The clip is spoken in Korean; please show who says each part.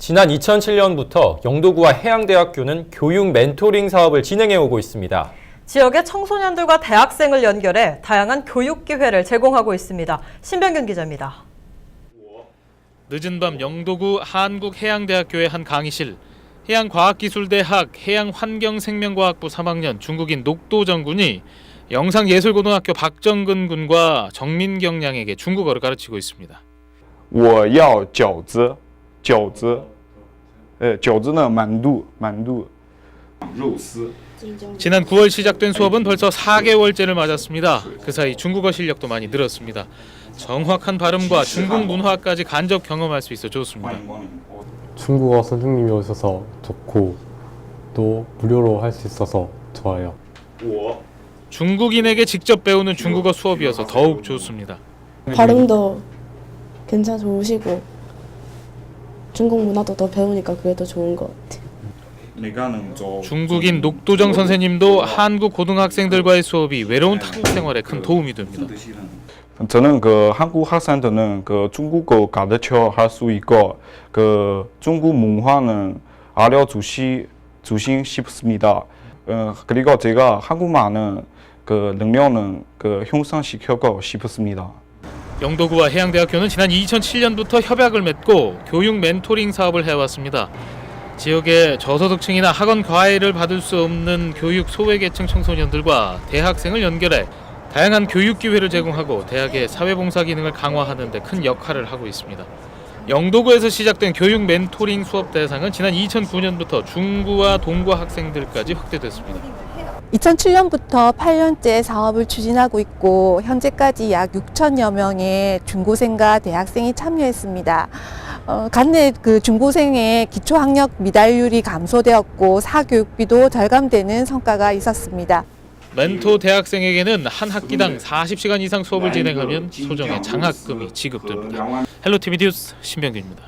Speaker 1: 지난 2007년부터 영도구와 해양대학교는 교육 멘토링 사업을 진행해 오고 있습니다.
Speaker 2: 지역의 청소년들과 대학생을 연결해 다양한 교육 기회를 제공하고 있습니다. 신병균 기자입니다.
Speaker 3: 늦은 밤 영도구 한국해양대학교의 한 강의실 해양과학기술대학 해양환경생명과학부 3학년 중국인 녹도정 군이 영상예술고등학교 박정근 군과 정민경 양에게 중국어를 가르치고 있습니다.
Speaker 4: 我要饺子， 饺子，呃，饺子呢，满肚，满肚，肉丝。
Speaker 3: 지난 9월 시작된 수업은 벌써 4개월째를 맞았습니다. 그 사이 중국어 실력도 많이 늘었습니다. 정확한 발음과 중국 문화까지 간접 경험할 수 있어 좋습니다.
Speaker 5: 중국어 선생님이 오셔서 좋고 또 무료로 할 수 있어서 좋아요.
Speaker 3: 중국인에게 직접 배우는 중국어 수업이어서 더욱 좋습니다.
Speaker 6: 발음도 괜찮 좋으시고 중국 문화도 더 배우니까 그게 더 좋은 것 같아요.
Speaker 3: 중국인 녹도정 선생님도 한국 고등학생들과의 수업이 외로운 타국 생활에 큰 도움이 됩니다.
Speaker 4: 저는 그 한국 학생들은 그 중국어 가르쳐 할 수 있고 그 중국 문화는 알려주시 주신 싶습니다. 어, 그리고 제가 한국말은 그 능력은 그 형성시키고 싶습니다.
Speaker 3: 영도구와 해양대학교는 지난 2007년부터 협약을 맺고 교육 멘토링 사업을 해왔습니다. 지역의 저소득층이나 학원 과외를 받을 수 없는 교육 소외계층 청소년들과 대학생을 연결해 다양한 교육 기회를 제공하고 대학의 사회봉사 기능을 강화하는 데 큰 역할을 하고 있습니다. 영도구에서 시작된 교육 멘토링 수업 대상은 지난 2009년부터 중구와 동구 학생들까지 확대됐습니다.
Speaker 7: 2007년부터 8년째 사업을 추진하고 있고 현재까지 약 6천여 명의 중고생과 대학생이 참여했습니다. 어, 간내 그 중고생의 기초학력 미달률이 감소되었고 사교육비도 절감되는 성과가 있었습니다.
Speaker 3: 멘토 대학생에게는 한 학기당 40시간 이상 수업을 진행하면 소정의 장학금이 지급됩니다. 헬로티비 뉴스 신병규입니다.